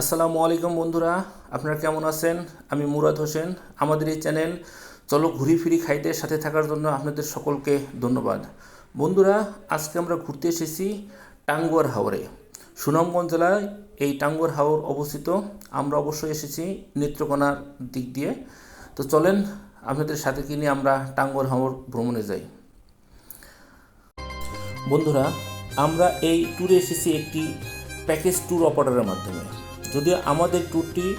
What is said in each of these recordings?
আসসালামু আলাইকুম বন্ধুরা, আপনারা কেমন আছেন? আমি মুরাদ হোসেন। আমাদের এই চ্যানেল চলো ঘুরি ফিরি খাইতে সাথে থাকার জন্য আপনাদের সকলকে ধন্যবাদ। বন্ধুরা, আজকে আমরা ঘুরতে এসেছি টাঙ্গুয়ার হাওরে। সুনামগঞ্জ জেলায় এই টাঙ্গুয়ার হাওর অবস্থিত। আমরা অবশ্যই এসেছি নেত্রকোনার দিক দিয়ে। তো চলেন আপনাদের সাথে কিনে আমরা টাঙ্গুয়ার হাওর ভ্রমণে যাই। বন্ধুরা, আমরা এই ট্যুরে এসেছি একটি প্যাকেজ ট্যুর অপারেটরের মাধ্যমে। যদিও আমাদের ট্যুরটি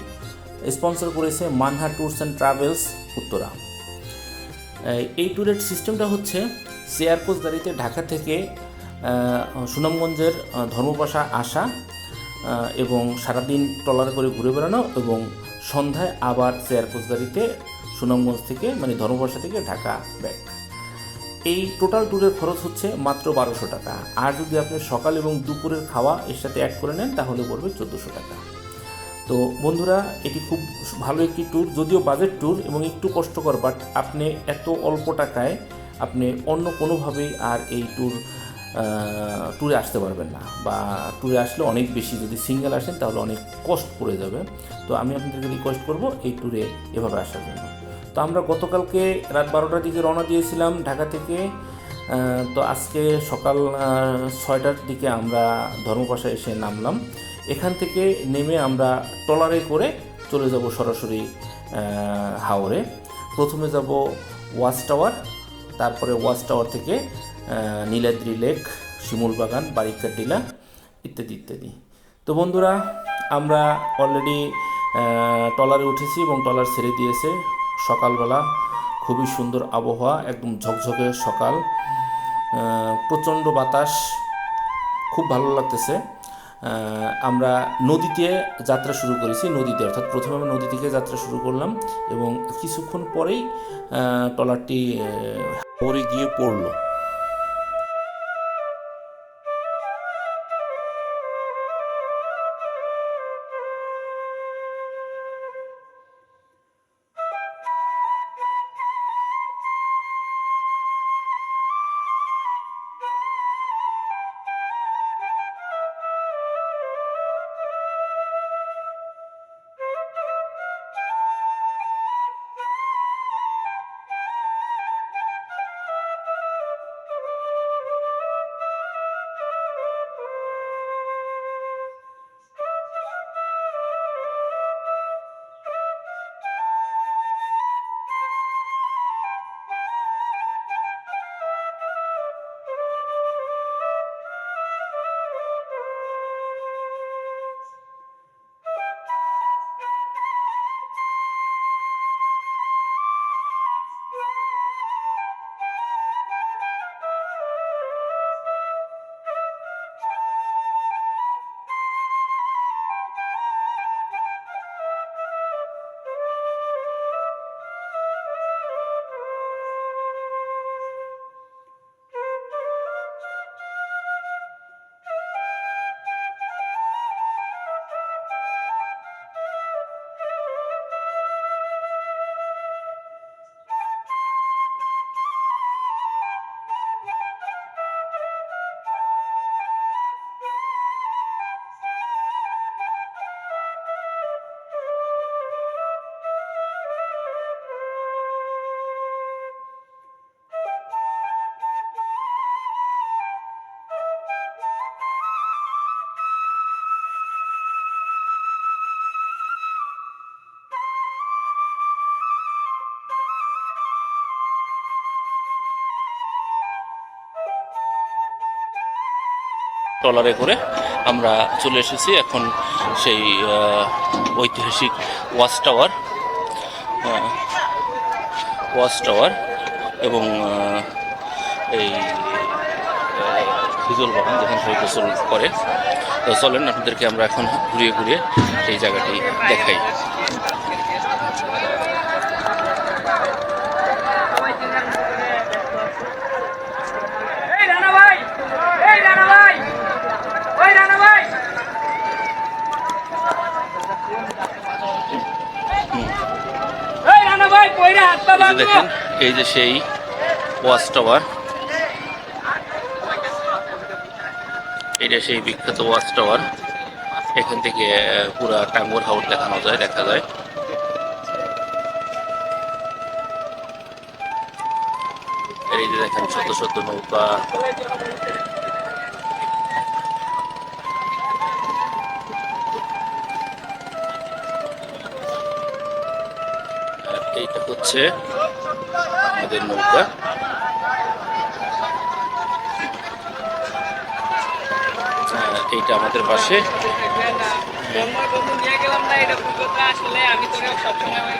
স্পন্সর করেছে Manha tours and travels Uttara. এই- ট্যুরের সিস্টেমটা হচ্ছে শেয়ার কোচ গাড়িতে ঢাকা থেকে সুনামগঞ্জের ধর্মপাশা আসা এবং সারাদিন ট্রলার করে ঘুরে বেড়ানো এবং সন্ধ্যায় আবার শেয়ার কোচ গাড়িতে সুনামগঞ্জ থেকে মানে ধর্মপাশা থেকে ঢাকা ব্যাক এই টোটাল ট্যুরের খরচ হচ্ছে মাত্র বারোশো টাকা। আর যদি আপনি সকাল এবং দুপুরের খাওয়া এর সাথে অ্যাড করে নেন, তাহলে পড়বে চোদ্দোশো টাকা। তো বন্ধুরা, এটি খুব ভালো একটি ট্যুর যদিও বাজেট ট্যুর এবং একটু কষ্টকর বাট আপনি এত অল্প টাকায় আপনি অন্য কোনোভাবেই আর এই ট্যুর ট্যুরে আসতে পারবেন না। বা ট্যুরে আসলে অনেক বেশি, যদি সিঙ্গেল আসেন তাহলে অনেক কষ্ট পড়ে যাবে। তো আমি আপনাদেরকে রিকোয়েস্ট করব এই ট্যুরে এভাবে আসার জন্য। তো আমরা গতকালকে রাত বারোটার দিকে রওনা দিয়েছিলাম ঢাকা থেকে তো আজকে সকাল ছয়টার দিকে আমরা ধর্মপাশা এসে নামলাম। এখান থেকে নেমে আমরা ট্রলারে করে চলে যাব সরাসরি হাওরে। প্রথমে যাব ওয়াচ টাওয়ার, তারপরে ওয়াচ টাওয়ার থেকে নীলাদ্রি লেক, শিমুল বাগান বারিকার টিলা ইত্যাদি ইত্যাদি। তো বন্ধুরা, আমরা অলরেডি ট্রলারে উঠেছি এবং ট্রলার ছেড়ে দিয়েছে। সকালবেলা খুবই সুন্দর আবহাওয়া, একদম ঝকঝকে সকাল। প্রচণ্ড বাতাস, খুব ভালো লাগতেছে। আমরা নদীতে যাত্রা শুরু করেছি, নদীতে, অর্থাৎ প্রথমে আমরা নদী থেকে যাত্রা শুরু করলাম এবং কিছুক্ষণ পরেই ট্রলারটি গিয়ে পড়ল। ট্রলারে করে আমরা চলে এসেছি এখন সেই ঐতিহাসিক ওয়াচ টাওয়ার ওয়াচ টাওয়ার এবং এই হিজল বাগান যেখানে সবাই গোসল করে। তো চলেন, আপনাদেরকে আমরা এখন ঘুরিয়ে ঘুরিয়ে এই জায়গাটি দেখাই। দেখেন এই যে সেই ওয়াচ টাওয়ার। এটা সেই বিখ্যাত ওয়াচ টাওয়ার। এখান থেকে পুরা টাঙ্গুর হাওর দেখানো যায় দেখা যায়। এই যে দেখেন শত শত নৌকা। এইটা হচ্ছে আমাদের নৌকা। এইটা আমাদের পাশে। আসলে আমি তোকে সবসময়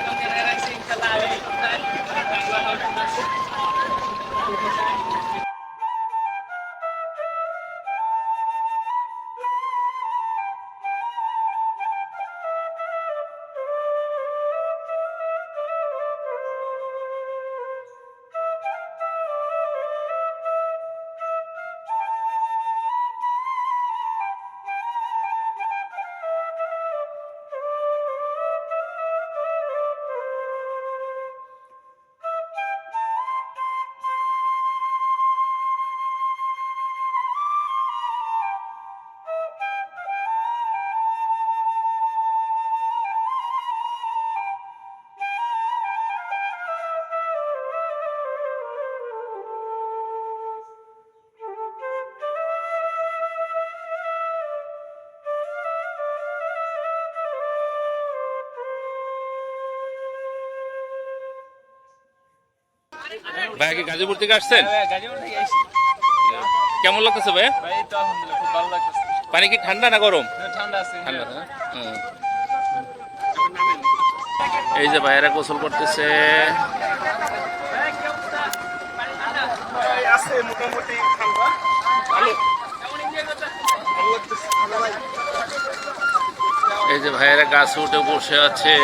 ভাই কি গাজীপুর থেকে আসছেন? এসেছি কেমন লাগতেছে ভাই? পানি কি ঠান্ডা না গরম? ঠান্ডা হুম। এই যে ভাইয়েরা গোসল করতেছে। মোটামুটি ঠান্ডা এই যে ভাইয়েরা গাছ উঠে বসে আছে।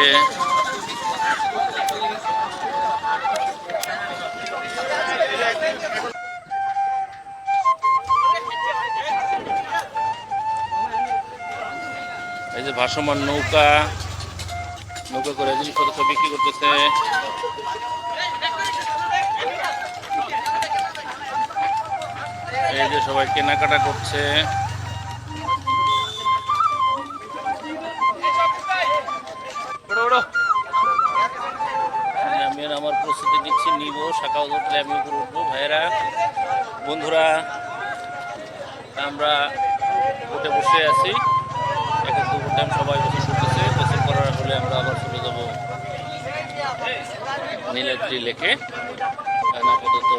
ভাসমান নৌকা নৌকা করে জিনিসপত্র বিক্রি করতেছে। এই যে সবাই কেনাকাটা করছে। আমি আর আমার প্রস্তুতি নিচ্ছি নিব শাখা উঠলে আমি উপরে উঠবো। ভাইয়েরা বন্ধুরা আমরা উঠে বসে আছি। এক টাইম সবাই গোসল করতেছে গোসল করার হলে আমরা আবার চলে যাব নীলাদ্রি লেকে আপাতত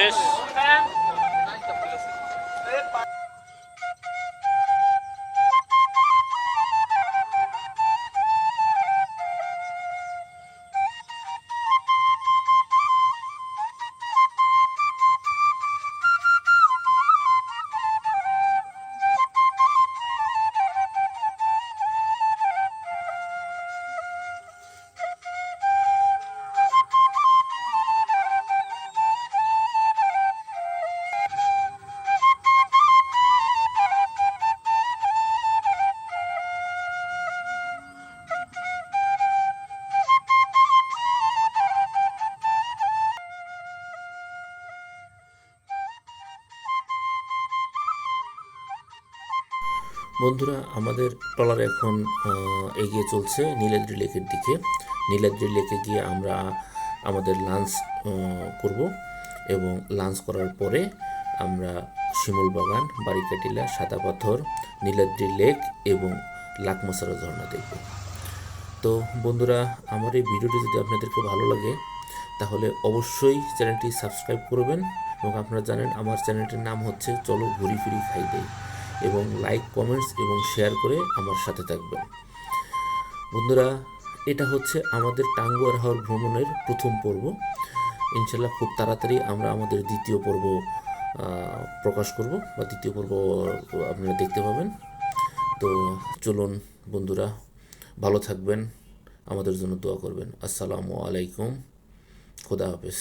です。বন্ধুরা, আমাদের ট্রলার এখন এগিয়ে চলছে নীলাদ্রি লেকের দিকে। নীলাদ্রি লেকে গিয়ে আমরা আমাদের লাঞ্চ করব এবং লাঞ্চ করার পরে আমরা শিমুল বাগান, বারিকাটিলা, সাদা পাথর, নীলাদ্রি লেক এবং লাকমসারা ঝর্ণা দেখব। তো বন্ধুরা, আমার এই ভিডিওটি যদি আপনাদেরকে ভালো লাগে, তাহলে অবশ্যই চ্যানেলটি সাবস্ক্রাইব করবেন এবং আপনারা জানেন আমার চ্যানেলটির নাম হচ্ছে চলো ঘুরি ফিরি খাই দেই। এবং লাইক কমেন্টস এবং শেয়ার করে আমার সাথে থাকবেন। বন্ধুরা, এটা হচ্ছে আমাদের টাঙ্গুয়ার হাওর ভ্রমণের প্রথম পর্ব। ইনশাল্লাহ খুব তাড়াতাড়ি আমরা আমাদের দ্বিতীয় পর্ব প্রকাশ করব বা দ্বিতীয় পর্ব আপনারা দেখতে পাবেন। তো চলুন বন্ধুরা, ভালো থাকবেন, আমাদের জন্য দোয়া করবেন। আসসালামু আলাইকুম, খোদা হাফেজ।